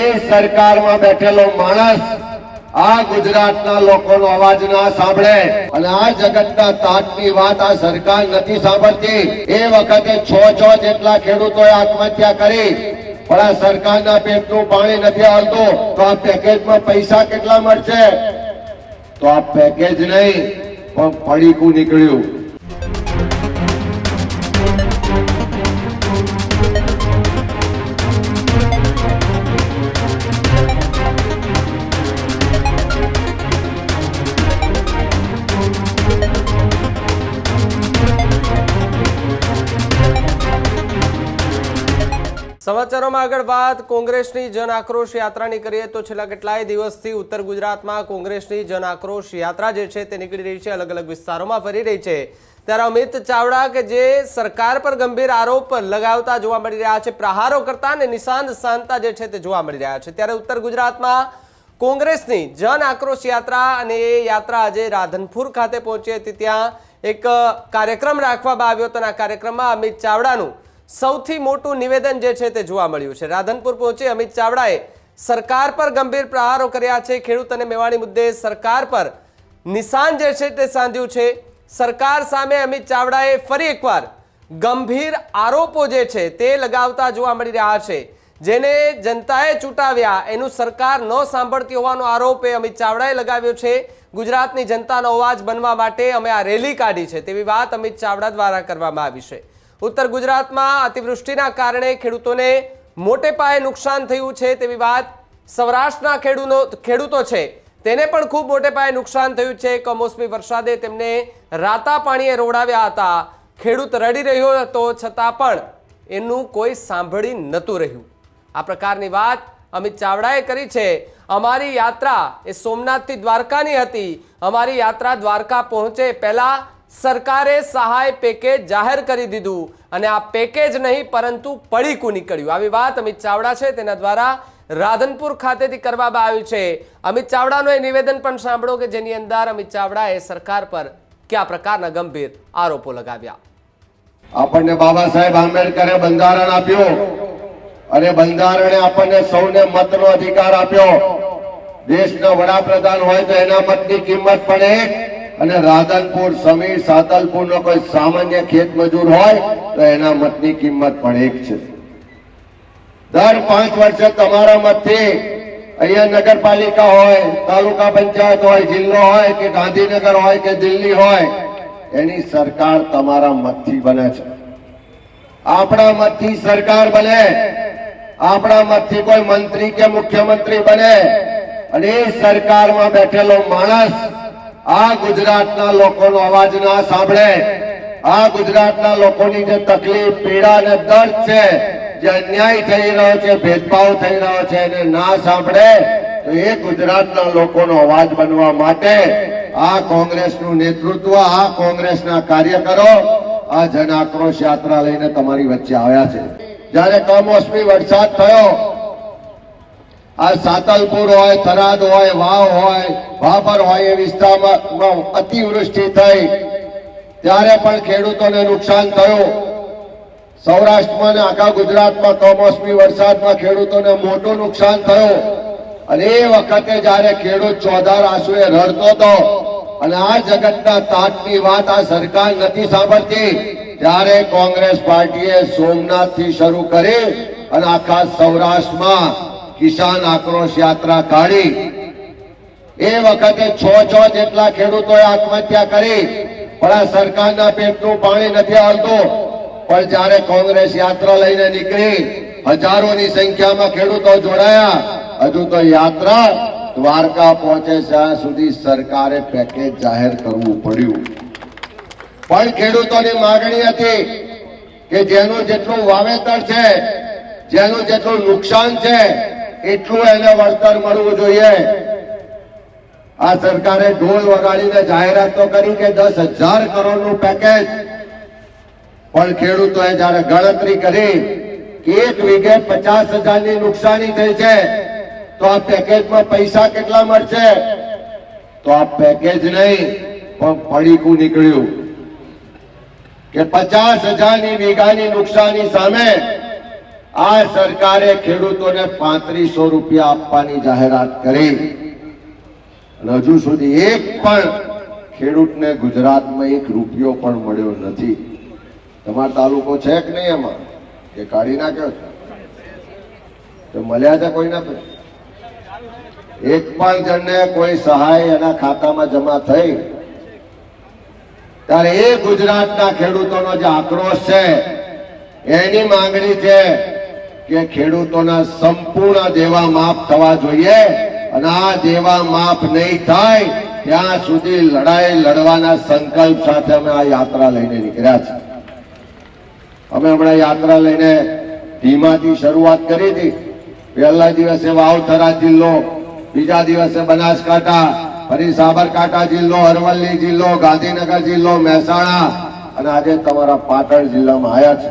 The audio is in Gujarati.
એ સરકારમાં બેઠેલો માણસ આ ગુજરાતના લોકોનો અવાજ ના સાંભળે. અને આ જગતના તાતની વાત આ સરકાર નથી સાંભળતી. એ વખતે છ છ જેટલા ખેડૂતોએ આત્મહત્યા કરી, પણ આ સરકારના પેટનું પાણી નથી આવતું તો આ પેકેજમાં પૈસા કેટલા મળશે? તો આ પેકેજ નહીં, પણ પડીકું નીકળ્યું. સમાચારોમાં આગળ વાત, કોંગ્રેસની જન આક્રોશ યાત્રાની કરીએ તો છેલ્લા કેટલાય દિવસથી ઉત્તર ગુજરાતમાં કોંગ્રેસની જન આક્રોશ યાત્રા જે છે તે નીકળી રહી છે અલગ અલગ વિસ્તારોમાં ફરી રહી છે. ત્યારે અમિત ચાવડા કે જે સરકાર પર ગંભીર આરોપ લગાવતા જોવા મળી રહ્યા છે, પ્રહારો કરતા અને નિશાન સાંધતા જે છે તે જોવા મળી રહ્યા છે. ત્યારે ઉત્તર ગુજરાતમાં કોંગ્રેસની જન આક્રોશ યાત્રા અને એ યાત્રા આજે રાધનપુર ખાતે પહોંચી હતી. ત્યાં એક કાર્યક્રમ રાખવામાં આવ્યો હતો અને કાર્યક્રમમાં અમિત ચાવડાનું સૌથી મોટું નિવેદન જે છે તે જોવા મળ્યું છે. રાધનપુર પહોંચી અમિત ચાવડાએ સરકાર પર ગંભીર પ્રહારો કર્યા છે. ખેડૂત અને મેવાણી મુદ્દે સરકાર પર નિશાન જે છે તે સાંધ્યું છે. સરકાર સામે અમિત ચાવડાએ ફરી એકવાર ગંભીર આરોપો જે છે તે લગાવતા જોવા મળી રહ્યા છે. જેને જનતાએ ચૂંટાવ્યા, એનું સરકાર ન સાંભળતી હોવાનો આરોપ એ અમિત ચાવડાએ લગાવ્યો છે. ગુજરાતની જનતાનો અવાજ બનવા માટે અમે આ રેલી કાઢી છે. તેવી વાત અમિત ચાવડા દ્વારા કરવામાં આવી છે. ઉત્તર ગુજરાતમાં અતિવૃષ્ટિના કારણે ખેડૂતોને મોટે પાયે નુકસાન થયું છે તેવી વાત સૌરાષ્ટ્રના ખેડૂતો ખેડૂતો છે. તેને પણ ખૂબ મોટે પાયે નુકસાન થયું છે. કમોસમી વરસાદે તેમને રાતા પાણીએ રોડાવ્યા હતા. ખેડૂત રડી રહ્યો હતો છતાં પણ એનું કોઈ સાંભળી નહોતું રહ્યું. આ પ્રકારની વાત અમિત ચાવડાએ કરી છે. અમારી યાત્રા એ સોમનાથથી દ્વારકાની હતી. અમારી યાત્રા દ્વારકા પહોંચે પહેલા સરકારે સહાય પેકેજ જાહેર કરી દીધું અને આ પેકેજ નહીં, પરંતુ પડીકું નીકળ્યું. આવી વાત અમિત ચાવડા છે. તેના દ્વારા રાધનપુર ખાતેથી કરવામાં આવ્યું છે. અમિત ચાવડાનું એ નિવેદન પણ સાંભળો કે જેની અંદર અમિત ચાવડાએ સરકાર પર કયા પ્રકારના ગંભીર આરોપો લગાવ્યા. આપણને બાબા સાહેબ આંબેડકરે બંધારણ આપ્યું અને બંધારણે આપણને સૌને મતનો અધિકાર આપ્યો. દેશના વડાપ્રધાન હોય તો એના મતની કિંમત પણ એક અને રાધનપુર, સમીર સાતલપુર નો કોઈ સામાન્ય ખેત મજૂર હોય, તો એના મતની કિંમત પણ એક છે. દર પાંચ વર્ષે તમારા મતથી અહીંયા નગરપાલિકા હોય, તાલુકા પંચાયત હોય, જિલ્લો હોય કે ગાંધીનગર હોય કે દિલ્હી હોય, એની સરકાર તમારા મતથી બને છે. આપણા મતથી સરકાર બને, આપણા મતથી કોઈ મંત્રી કે મુખ્યમંત્રી બને, અને એ સરકારમાં બેઠેલો માણસ આ ગુજરાતના લોકોનો અવાજ ના સાંભળે. આ ગુજરાતના લોકોની જે તકલીફ, પીડા અને દર્દ છે, જે અન્યાય થઈ રહ્યો છે, ભેદભાવ થઈ રહ્યો છે, એને ના સાંભળે, તો એ ગુજરાતના લોકોનો અવાજ બનવા માટે આ કોંગ્રેસનું નેતૃત્વ, આ કોંગ્રેસના કાર્યકરો આ જન આક્રોશ યાત્રા લઈને તમારી વચ્ચે આવ્યા છે. જ્યારે કમોસમી વરસાદ થયો આ સાતલપુર હોય, થરાદ હોય, વાવ હોય ભાભર હોય એ વિસ્તારમાં અતિવૃષ્ટિ થઈ. ત્યારે પણ ખેડૂતોને નુકસાન થયું. સૌરાષ્ટ્રમાં આખા ગુજરાતમાં કમોસમી વરસાદમાં ખેડૂતોને મોટું નુકસાન થયું. અને એ વખતે જ્યારે ખેડૂત ચોધાર આંસુએ રડતો હતો, અને આ જગતના તાતની વાત આ સરકાર નથી સાંભળતી, ત્યારે કોંગ્રેસ પાર્ટીએ સોમનાથથી શરૂ કરી અને આખા સૌરાષ્ટ્રમાં કિસાન આક્રોશ યાત્રા કાઢી. એ વખતે છ છ જેટલા ખેડૂતોએ આત્મહત્યા કરી. પણ આ સરકારના પેટનું પાણી નથી આવતું પણ જ્યારે કોંગ્રેસ યાત્રા લઈને નીકળી, હજારોની સંખ્યામાં ખેડૂતો જોડાયા. હજુ તો યાત્રા દ્વારકા પહોંચે ત્યાં સુધી સરકારે પેકેજ જાહેર કરવું પડ્યું. પણ ખેડૂતોની માગણી હતી કે જેનું જેટલું વાવેતર છે, જેનું જેટલું નુકસાન છે એટલું એને વળતર મળવું જોઈએ. આ સરકારે ઢોલ વગાડીને જાહેરાત તો કરી કે દસ હજાર કરોડનું પેકેજ પણ ખેડૂતોએ જયારે ગણતરી કરી એક વીઘે પચાસ હજારની નુકસાની થઈ છે, તો આ પેકેજમાં પૈસા કેટલા મળશે? તો આ પેકેજ નહીં, પણ પડીકું નીકળ્યું. કે પચાસ હજારની વીઘાની નુકસાની સામે આ સરકારે ખેડૂતોને પાંત્રીસો રૂપિયા આપવાની જાહેરાત કરી. હજુ સુધી એક પણ ખેડૂતને ગુજરાતમાં એક રૂપિયો પણ મળ્યો નથી. તમારો તાલુકો છે કે નહીં એમાં? કે કાઢી નાખ્યો છે? તો મળ્યા છે કોઈને પણ? એક પણ જણને કોઈ સહાય એના ખાતામાં જમા થઈ. ત્યારે એ ગુજરાતના ખેડૂતોનો જે આક્રોશ છે, એની માંગણી છે કે ખેડૂતોના સંપૂર્ણ દેવા માફ થવા જોઈએ અને આ દેવા માફ નહીં થાય, ત્યાં સુધી લડાઈ લડવાના સંકલ્પ સાથે અમે આ યાત્રા લઈને નીકળ્યા છે અમે હમણાં યાત્રા લઈને ધીમાથી શરૂઆત કરી હતી. પહેલા દિવસે વાવથરા જિલ્લો, બીજા દિવસે બનાસકાંઠા, ફરી સાબરકાંઠા જિલ્લો, અરવલ્લી જિલ્લો, ગાંધીનગર જિલ્લો, મહેસાણા અને આજે તમારા પાટણ જિલ્લામાં આવ્યા છે